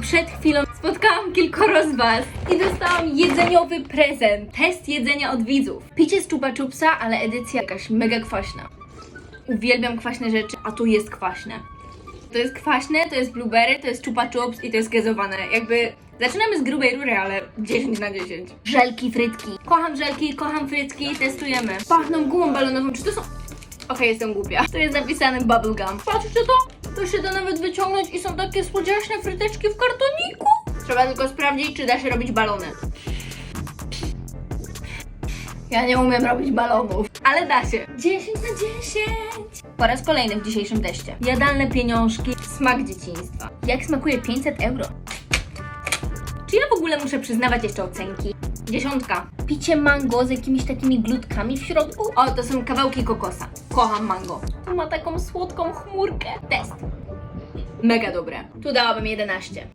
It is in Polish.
Przed chwilą spotkałam kilkoro z Was i dostałam jedzeniowy prezent. Test jedzenia od widzów. Picie z Chupa Chupsa, ale edycja jakaś mega kwaśna. Uwielbiam kwaśne rzeczy, a tu jest kwaśne. To jest kwaśne, to jest blueberry, to jest chupa chups i to jest gazowane. Jakby zaczynamy z grubej rury, ale 10 na 10. Żelki, frytki. Kocham żelki, kocham frytki, testujemy. Pachną gumą balonową. Czy to są... Okej, jestem głupia. Tu jest napisane bubblegum. Patrzcie to! To się da nawet wyciągnąć i są takie słodziaśne fryteczki w kartoniku. Trzeba tylko sprawdzić, czy da się robić balony. Ja nie umiem robić balonów, ale da się. 10 na 10. Po raz kolejny w dzisiejszym teście. Jadalne pieniążki, smak dzieciństwa. Jak smakuje 500 euro? Czy ja w ogóle muszę przyznawać jeszcze ocenki? Dziesiątka. Picie mango z jakimiś takimi glutkami w środku. O, to są kawałki kokosa. Kocham mango. Tu ma taką słodką chmurkę. Test. Mega dobre. Tu dałabym 11.